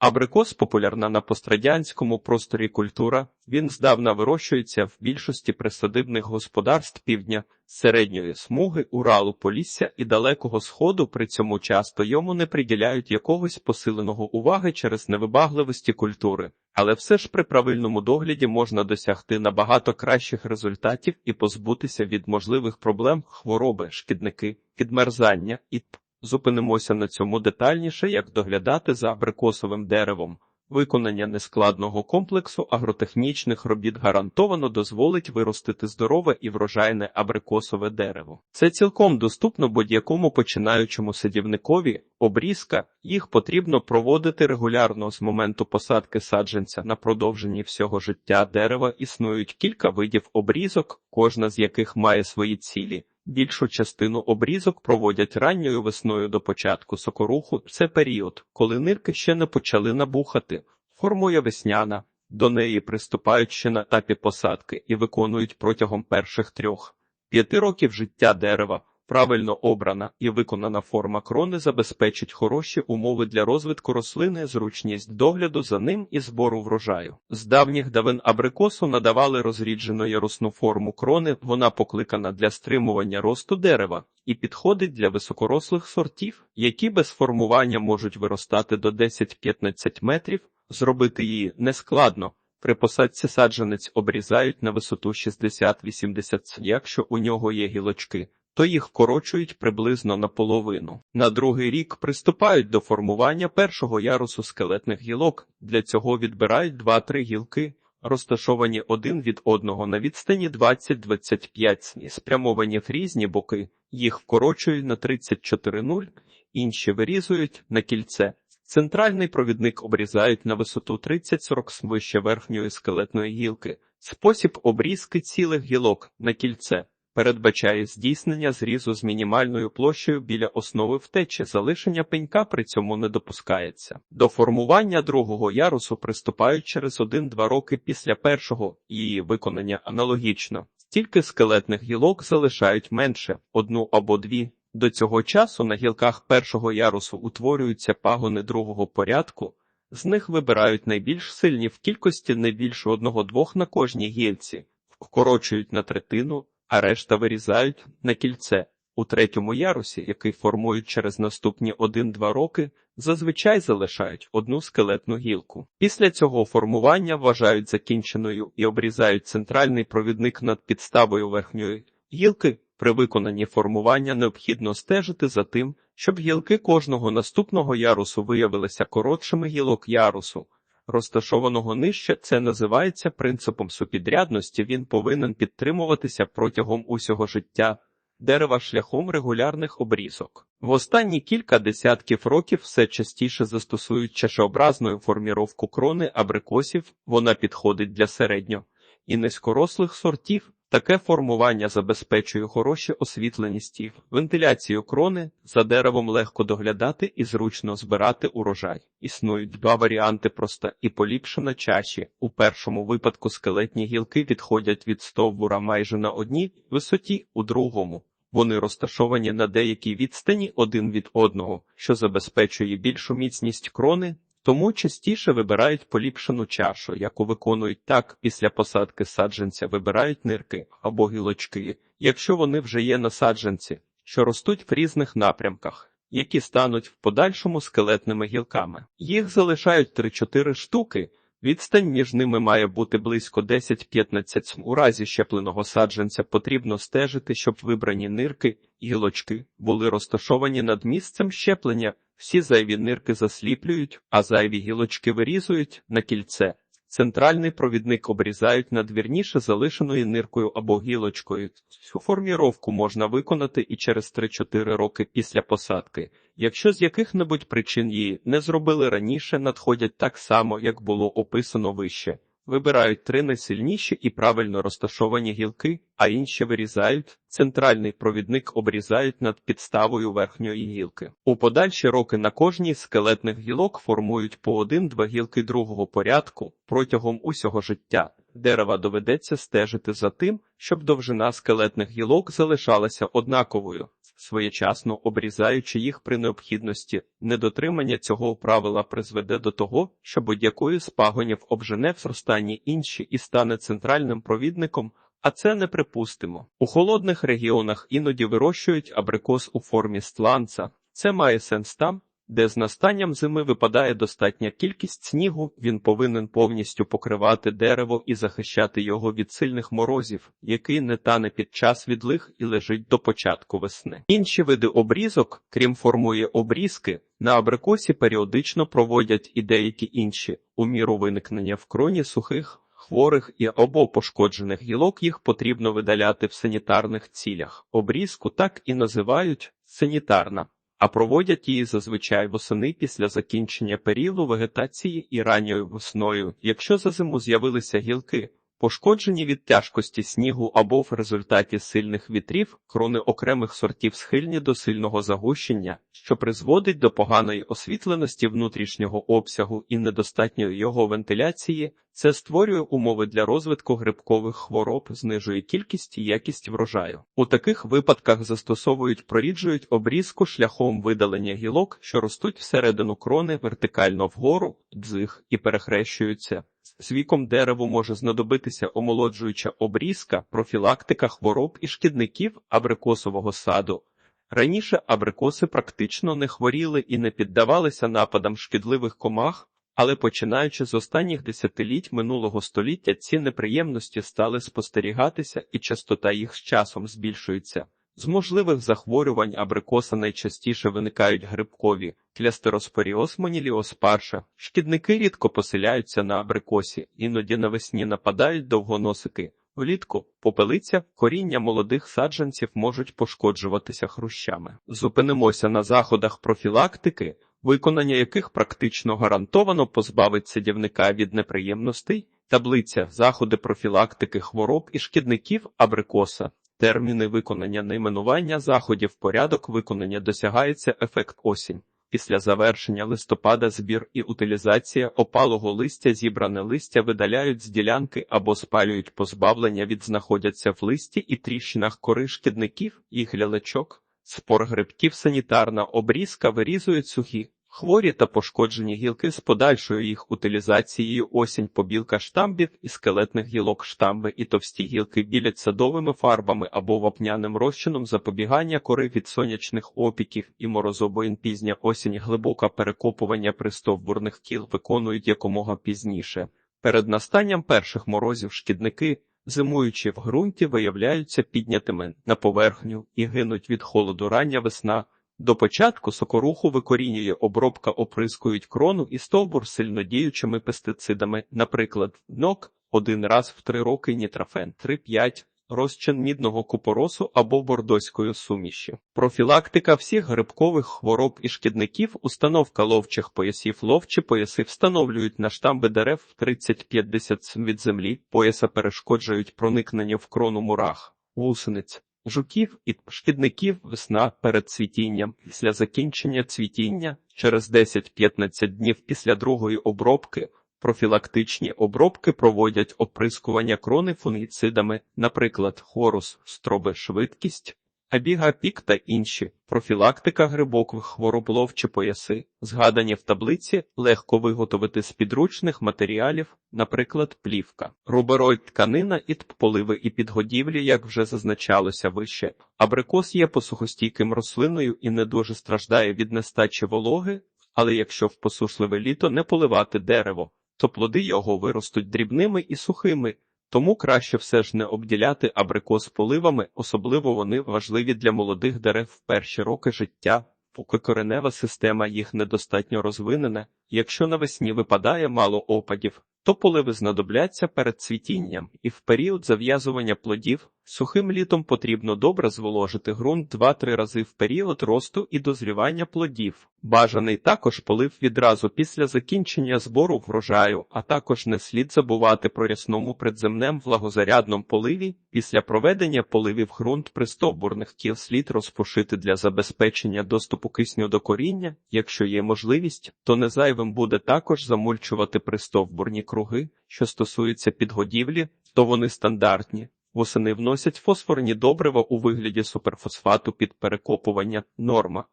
Абрикос популярна на пострадянському просторі культура. Він здавна вирощується в більшості присадибних господарств півдня, середньої смуги, Уралу, Полісся і Далекого Сходу. При цьому часто йому не приділяють якогось посиленого уваги через невибагливості культури. Але все ж при правильному догляді можна досягти набагато кращих результатів і позбутися від можливих проблем хвороби, шкідники, підмерзання і т. Зупинимося на цьому детальніше, як доглядати за абрикосовим деревом. Виконання нескладного комплексу агротехнічних робіт гарантовано дозволить виростити здорове і врожайне абрикосове дерево. Це цілком доступно будь-якому починаючому садівникові. Обрізка їх потрібно проводити регулярно з моменту посадки саджанця на продовженні всього життя дерева. Існують кілька видів обрізок, кожна з яких має свої цілі. Більшу частину обрізок проводять ранньою весною до початку сокоруху. Це період, коли нирки ще не почали набухати. Формує весняна. До неї приступають ще на етапі посадки і виконують протягом перших трьох п'яти років життя дерева. Правильно обрана і виконана форма крони забезпечить хороші умови для розвитку рослини, зручність догляду за ним і збору врожаю. З давніх давин абрикосу надавали розріджену ярусну форму крони, вона покликана для стримування росту дерева і підходить для високорослих сортів, які без формування можуть виростати до 10-15 метрів. Зробити її нескладно. При посадці саджанець обрізають на висоту 60-80 якщо у нього є гілочки то їх вкорочують приблизно наполовину. На другий рік приступають до формування першого ярусу скелетних гілок. Для цього відбирають 2-3 гілки, розташовані один від одного на відстані 20-25 спрямовані в різні боки. Їх вкорочують на 34,0, інші вирізують на кільце. Центральний провідник обрізають на висоту 30-40 вище верхньої скелетної гілки. Спосіб обрізки цілих гілок на кільце передбачає здійснення зрізу з мінімальною площею біля основи втечі, залишення пенька при цьому не допускається. До формування другого ярусу приступають через 1-2 роки після першого, її виконання аналогічно. Стільки скелетних гілок залишають менше одну або дві. До цього часу на гілках першого ярусу утворюються пагони другого порядку, з них вибирають найбільш сильні в кількості не більше одного-двох на кожній гілці, вкорочують на третину, а решта вирізають на кільце. У третьому ярусі, який формують через наступні 1-2 роки, зазвичай залишають одну скелетну гілку. Після цього формування вважають закінченою і обрізають центральний провідник над підставою верхньої гілки. При виконанні формування необхідно стежити за тим, щоб гілки кожного наступного ярусу виявилися коротшими гілок ярусу розташованого нижче, це називається принципом супідрядності. Він повинен підтримуватися протягом усього життя дерева шляхом регулярних обрізок. В останні кілька десятків років все частіше застосують чашеобразну форміровку крони абрикосів, вона підходить для середньо і низькорослих сортів. Таке формування забезпечує хороші освітленість і вентиляцію крони, за деревом легко доглядати і зручно збирати урожай. Існують два варіанти проста і поліпшена чаші. У першому випадку скелетні гілки відходять від стовбура майже на одній висоті, у другому. Вони розташовані на деякій відстані один від одного, що забезпечує більшу міцність крони тому частіше вибирають поліпшену чашу, яку виконують так, після посадки саджанця вибирають нирки або гілочки, якщо вони вже є на саджанці, що ростуть в різних напрямках, які стануть в подальшому скелетними гілками. Їх залишають 3-4 штуки. Відстань між ними має бути близько 10-15 У разі щепленого саджанця потрібно стежити, щоб вибрані нирки гілочки були розташовані над місцем щеплення. Всі зайві нирки засліплюють, а зайві гілочки вирізують на кільце. Центральний провідник обрізають надвірніше залишеною ниркою або гілочкою. Цю форміровку можна виконати і через 3-4 роки після посадки. Якщо з яких-небудь причин її не зробили раніше, надходять так само, як було описано вище. Вибирають три найсильніші і правильно розташовані гілки, а інші вирізають. Центральний провідник обрізають над підставою верхньої гілки. У подальші роки на кожній з скелетних гілок формують по один-два гілки другого порядку протягом усього життя. Дерева доведеться стежити за тим, щоб довжина скелетних гілок залишалася однаковою. Своєчасно обрізаючи їх при необхідності. Недотримання цього правила призведе до того, що будь-якою з пагонів обжене в зростанні інші і стане центральним провідником. А це неприпустимо. У холодних регіонах іноді вирощують абрикос у формі стланца. Це має сенс там, де з настанням зими випадає достатня кількість снігу, він повинен повністю покривати дерево і захищати його від сильних морозів, який не тане під час відлих і лежить до початку весни. Інші види обрізок, крім формує обрізки, на абрикосі періодично проводять і деякі інші у міру виникнення в кроні сухих. Хворих і або пошкоджених гілок їх потрібно видаляти в санітарних цілях. Обрізку так і називають санітарна а проводять її зазвичай восени після закінчення періоду вегетації і ранньою весною, якщо за зиму з'явилися гілки. Пошкоджені від тяжкості снігу або в результаті сильних вітрів, крони окремих сортів схильні до сильного загущення, що призводить до поганої освітленості внутрішнього обсягу і недостатньої його вентиляції, це створює умови для розвитку грибкових хвороб, знижує кількість і якість врожаю. У таких випадках застосовують проріджують обрізку шляхом видалення гілок, що ростуть всередину крони вертикально вгору, дзих і перехрещуються. З віком дереву може знадобитися омолоджуюча обрізка, профілактика хвороб і шкідників абрикосового саду. Раніше абрикоси практично не хворіли і не піддавалися нападам шкідливих комах, але починаючи з останніх десятиліть минулого століття ці неприємності стали спостерігатися, і частота їх з часом збільшується. З можливих захворювань абрикоса найчастіше виникають грибкові клястероспоріоз, моніліоспарша. Шкідники рідко поселяються на абрикосі, іноді навесні нападають довгоносики. Влітку попелиця, коріння молодих саджанців можуть пошкоджуватися хрущами. Зупинимося на заходах профілактики, виконання яких практично гарантовано позбавить садівника від неприємностей. Таблиця заходи профілактики хвороб і шкідників абрикоса. Терміни виконання найменування заходів порядок виконання досягається ефект осінь. Після завершення листопада збір і утилізація опалого листя зібране листя видаляють з ділянки або спалюють позбавлення від знаходяться в листі і тріщинах кори шкідників і глялечок. Спор грибків санітарна обрізка вирізують сухі Хворі та пошкоджені гілки з подальшою їх утилізацією. Осінь побілка штамбів і скелетних гілок. Штамби і товсті гілки білять садовими фарбами або вапняним розчином запобігання кори від сонячних опіків і морозобоїн пізня осінь глибоке перекопування пристовбурних кіл виконують якомога пізніше. Перед настанням перших морозів шкідники, зимуючи в ґрунті, виявляються піднятими на поверхню і гинуть від холоду рання весна. До початку сокоруху викорінює обробка оприскують крону і стовбур сильнодіючими пестицидами, наприклад, нок один раз в три роки нітрафен 3-5, розчин мідного купоросу або бордоської суміші. Профілактика всіх грибкових хвороб і шкідників, установка ловчих поясів ловчі пояси встановлюють на штамби дерев 30-50 від землі, пояса перешкоджують проникнення в крону мурах, гусениць жуків і шкідників весна перед цвітінням, після закінчення цвітіння через 10-15 днів після другої обробки. Профілактичні обробки проводять оприскування крони фунгіцидами, наприклад, хорус, строби швидкість, Абігапік та інші. Профілактика грибокових хвороб ловчі пояси, згадані в таблиці, легко виготовити з підручних матеріалів, наприклад, плівка, рубероїд тканина і поливи і підгодівлі, як вже зазначалося вище. Абрикос є посухостійким рослиною і не дуже страждає від нестачі вологи, але якщо в посушливе літо не поливати дерево, то плоди його виростуть дрібними і сухими. Тому краще все ж не обділяти абрикос поливами, особливо вони важливі для молодих дерев в перші роки життя, поки коренева система їх недостатньо розвинена. Якщо навесні випадає мало опадів, то поливи знадобляться перед цвітінням, і в період зав'язування плодів сухим літом потрібно добре зволожити ґрунт 2-3 рази в період росту і дозрівання плодів. Бажаний також полив відразу після закінчення збору врожаю, а також не слід забувати про рясному предземнем влагозарядному поливі. Після проведення поливів ґрунт пристовбурних кіл слід розпушити для забезпечення доступу кисню до коріння. Якщо є можливість, то не зайвим буде також замульчувати пристовбурні круги, що стосуються підгодівлі, то вони стандартні. Восени вносять фосфорні добрива у вигляді суперфосфату під перекопування норма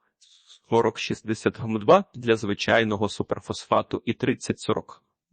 40-60 гм2 для звичайного суперфосфату і 30-40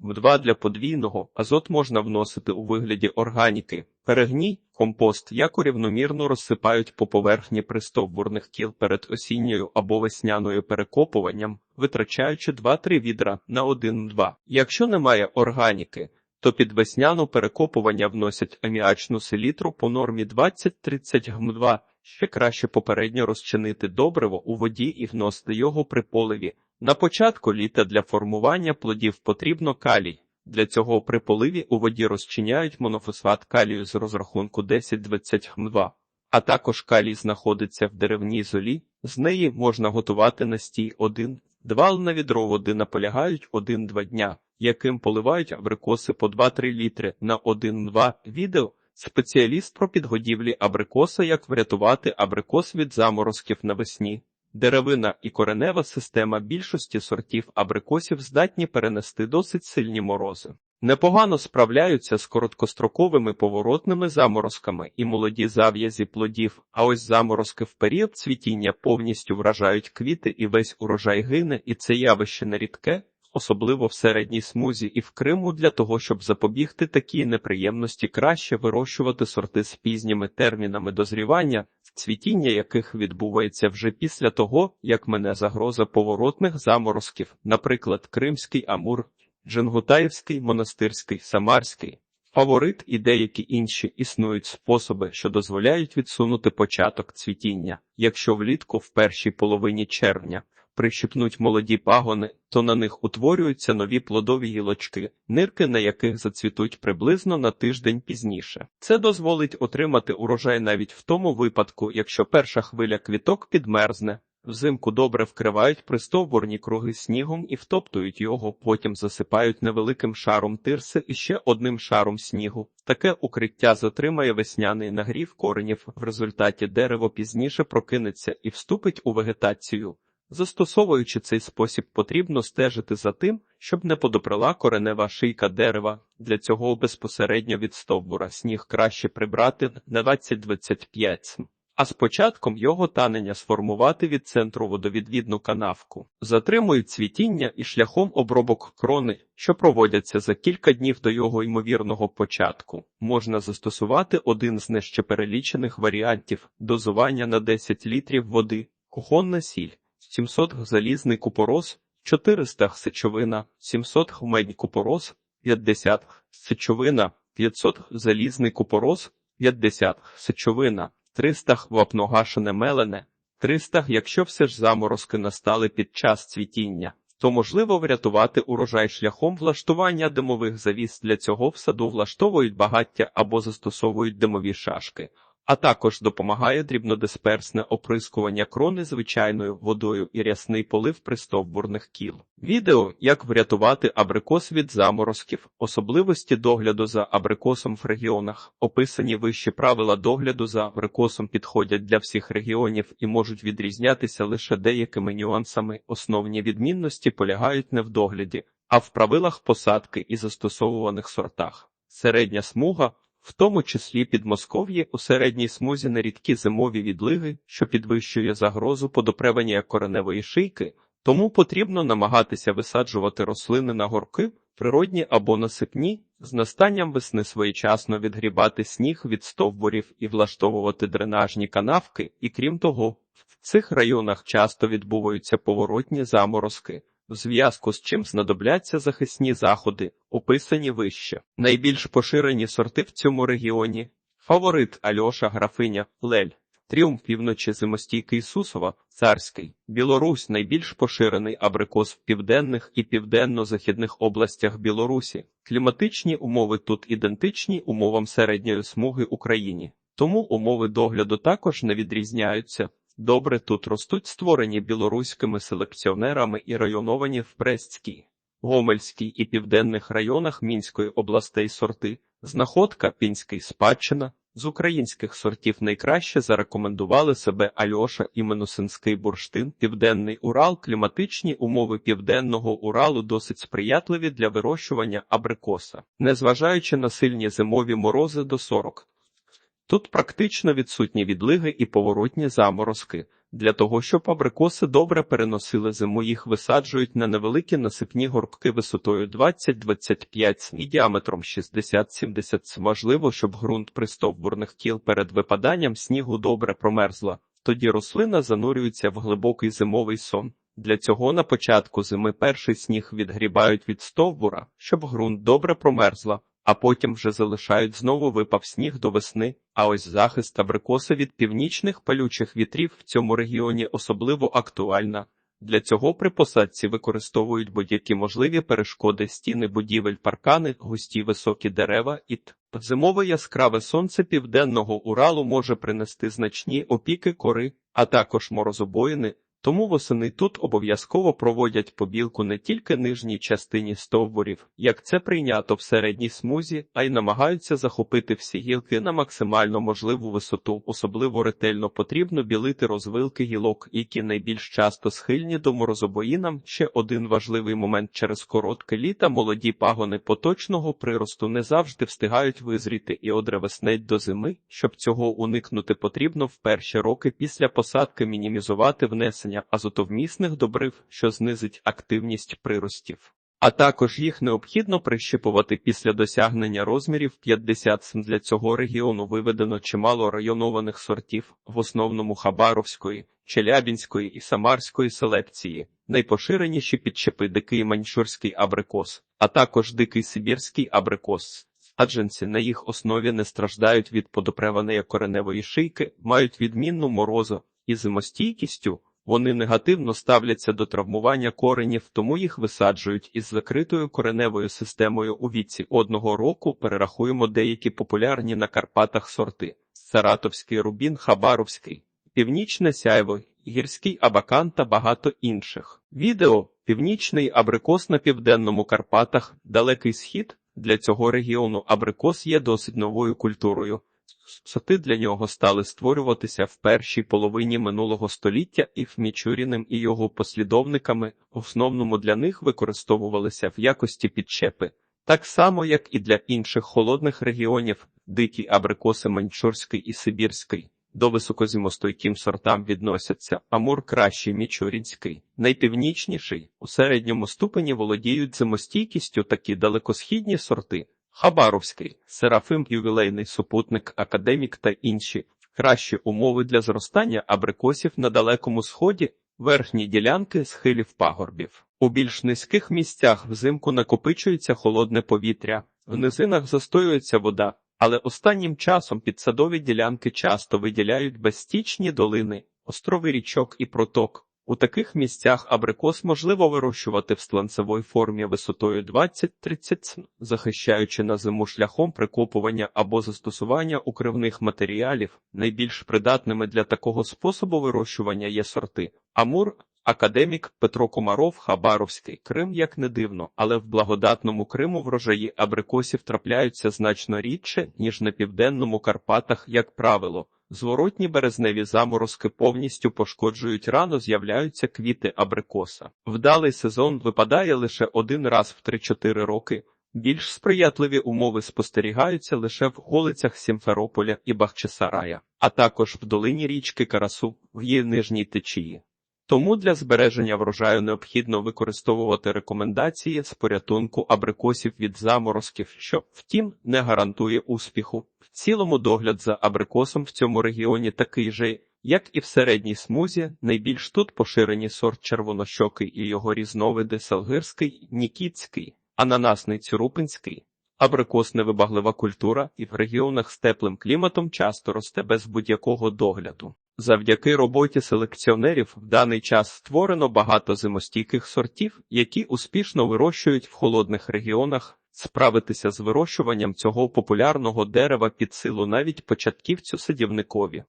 гм2 для подвійного. Азот можна вносити у вигляді органіки. Перегній, компост яко рівномірно розсипають по поверхні пристовбурних кіл перед осінньою або весняною перекопуванням, витрачаючи 2-3 відра на 1-2. Якщо немає органіки, то під весняну перекопування вносять аміачну селітру по нормі 20-30 гм2. Ще краще попередньо розчинити добриво у воді і вносити його при поливі. На початку літа для формування плодів потрібно калій. Для цього при поливі у воді розчиняють монофосфат калію з розрахунку 10-20 гм2. А також калій знаходиться в деревній золі. З неї можна готувати настій 1, 2 на відро води наполягають 1-2 дня, яким поливають абрикоси по 2-3 літри на 1-2 відео. Спеціаліст про підгодівлі абрикоса, як врятувати абрикос від заморозків навесні. Деревина і коренева система більшості сортів абрикосів здатні перенести досить сильні морози. Непогано справляються з короткостроковими поворотними заморозками і молоді зав'язі плодів, а ось заморозки в період цвітіння повністю вражають квіти і весь урожай гине, і це явище нерідке, особливо в середній смузі і в Криму для того, щоб запобігти такій неприємності, краще вирощувати сорти з пізніми термінами дозрівання, цвітіння яких відбувається вже після того, як мене загроза поворотних заморозків, наприклад, Кримський Амур, Джингутаївський, Монастирський, Самарський. Фаворит і деякі інші існують способи, що дозволяють відсунути початок цвітіння. Якщо влітку в першій половині червня прищипнуть молоді пагони, то на них утворюються нові плодові гілочки, нирки на яких зацвітуть приблизно на тиждень пізніше. Це дозволить отримати урожай навіть в тому випадку, якщо перша хвиля квіток підмерзне. Взимку добре вкривають пристовбурні круги снігом і втоптують його, потім засипають невеликим шаром тирси і ще одним шаром снігу. Таке укриття затримає весняний нагрів коренів, в результаті дерево пізніше прокинеться і вступить у вегетацію. Застосовуючи цей спосіб, потрібно стежити за тим, щоб не подоприла коренева шийка дерева. Для цього безпосередньо від стовбура сніг краще прибрати на 20-25 см, а з початком його танення сформувати від центру водовідвідну канавку. Затримують цвітіння і шляхом обробок крони, що проводяться за кілька днів до його ймовірного початку. Можна застосувати один з нижче перелічених варіантів дозування на 10 літрів води, кухонна сіль. 700 залізний купорос, 400 сечовина, 700 медь купорос, 50 сечовина, 500 залізний купорос, 50 сечовина, 300 вапногашене мелене, 300, якщо все ж заморозки настали під час цвітіння, то можливо врятувати урожай шляхом влаштування димових завіс. Для цього в саду влаштовують багаття або застосовують димові шашки а також допомагає дрібнодисперсне оприскування крони звичайною водою і рясний полив пристовбурних кіл. Відео як врятувати абрикос від заморозків, особливості догляду за абрикосом в регіонах, описані вищі правила догляду за абрикосом підходять для всіх регіонів і можуть відрізнятися лише деякими нюансами. Основні відмінності полягають не в догляді, а в правилах посадки і застосовуваних сортах. Середня смуга в тому числі Підмосков'ї у середній смузі нерідкі зимові відлиги, що підвищує загрозу подопревання кореневої шийки, тому потрібно намагатися висаджувати рослини на горки, природні або насипні, з настанням весни своєчасно відгрібати сніг від стовбурів і влаштовувати дренажні канавки, і крім того, в цих районах часто відбуваються поворотні заморозки в зв'язку з чим знадобляться захисні заходи, описані вище. Найбільш поширені сорти в цьому регіоні фаворит Альоша Графиня Лель. Тріумф півночі зимостійкий Сусова, царський, Білорусь найбільш поширений абрикос в південних і південно-західних областях Білорусі. Кліматичні умови тут ідентичні умовам середньої смуги Україні, тому умови догляду також не відрізняються. Добре тут ростуть створені білоруськими селекціонерами і районовані в Брестській, Гомельській і південних районах Мінської областей сорти, знаходка пінський спадщина. З українських сортів найкраще зарекомендували себе Альоша і Менусинський бурштин, Південний Урал, кліматичні умови Південного Уралу досить сприятливі для вирощування абрикоса, незважаючи на сильні зимові морози до 40 Тут практично відсутні відлиги і поворотні заморозки. Для того, щоб абрикоси добре переносили зиму, їх висаджують на невеликі насипні горбки висотою 20-25 см і діаметром 60-70. Важливо, щоб ґрунт пристовбурних кіл перед випаданням снігу добре промерзла. Тоді рослина занурюється в глибокий зимовий сон. Для цього на початку зими перший сніг відгрібають від стовбура, щоб ґрунт добре промерзла, а потім вже залишають знову випав сніг до весни. А ось захист абрикоси від північних палючих вітрів в цьому регіоні особливо актуальна. Для цього при посадці використовують будь-які можливі перешкоди стіни будівель, паркани, густі високі дерева і т. Зимове яскраве сонце південного Уралу може принести значні опіки кори, а також морозобоїни, тому восени тут обов'язково проводять побілку не тільки нижній частині стовбурів, як це прийнято в середній смузі, а й намагаються захопити всі гілки на максимально можливу висоту. Особливо ретельно потрібно білити розвилки гілок, які найбільш часто схильні до морозобоїнам. Ще один важливий момент через коротке літа молоді пагони поточного приросту не завжди встигають визріти і одревеснеть до зими. Щоб цього уникнути, потрібно в перші роки після посадки мінімізувати внесення азотовмісних добрив, що знизить активність приростів. А також їх необхідно прищипувати після досягнення розмірів 50 см. Для цього регіону виведено чимало районованих сортів, в основному Хабаровської, Челябінської і Самарської селекції, найпоширеніші підчепи дикий маньчжурський абрикос, а також дикий сибірський абрикос. Адженці на їх основі не страждають від подопреваної кореневої шийки, мають відмінну морозу і зимостійкістю. Вони негативно ставляться до травмування коренів, тому їх висаджують із закритою кореневою системою у віці одного року. Перерахуємо деякі популярні на Карпатах сорти: Саратовський рубін, Хабаровський, Північне сяйво, гірський абакан та багато інших. Відео Північний абрикос на південному Карпатах, далекий схід. Для цього регіону абрикос є досить новою культурою. Сорти для нього стали створюватися в першій половині минулого століття і Мічуріним і його послідовниками основному для них використовувалися в якості підчепи, так само як і для інших холодних регіонів, дикі абрикоси Маньчжурський і Сибірський. До високозимостойким сортам відносяться Амур кращий Мічурінський, найпівнічніший, у середньому ступені володіють зимостійкістю такі далекосхідні сорти. Хабаровський, Серафим, ювілейний супутник, академік та інші кращі умови для зростання абрикосів на далекому сході, верхні ділянки схилів пагорбів. У більш низьких місцях взимку накопичується холодне повітря, в низинах застоюється вода, але останнім часом підсадові ділянки часто виділяють безстічні долини, острови річок і проток. У таких місцях абрикос можливо вирощувати в сланцевій формі висотою 20-30 см, захищаючи на зиму шляхом прикопування або застосування укривних матеріалів. Найбільш придатними для такого способу вирощування є сорти Амур, академік Петро Комаров, Хабаровський, Крим як не дивно, але в благодатному Криму врожаї абрикосів трапляються значно рідше, ніж на південному Карпатах, як правило. Зворотні березневі заморозки повністю пошкоджують рано з'являються квіти абрикоса. Вдалий сезон випадає лише один раз в 3-4 роки. Більш сприятливі умови спостерігаються лише в голицях Сімферополя і Бахчисарая, а також в долині річки Карасу в її нижній течії. Тому для збереження врожаю необхідно використовувати рекомендації з порятунку абрикосів від заморозків, що, втім, не гарантує успіху. В цілому догляд за абрикосом в цьому регіоні такий же, як і в середній смузі, найбільш тут поширені сорт червонощокий і його різновиди Салгирський, Нікітський, ананасний Цюрупинський. Абрикос невибаглива культура і в регіонах з теплим кліматом часто росте без будь-якого догляду. Завдяки роботі селекціонерів в даний час створено багато зимостійких сортів, які успішно вирощують в холодних регіонах. Справитися з вирощуванням цього популярного дерева під силу навіть початківцю садівникові.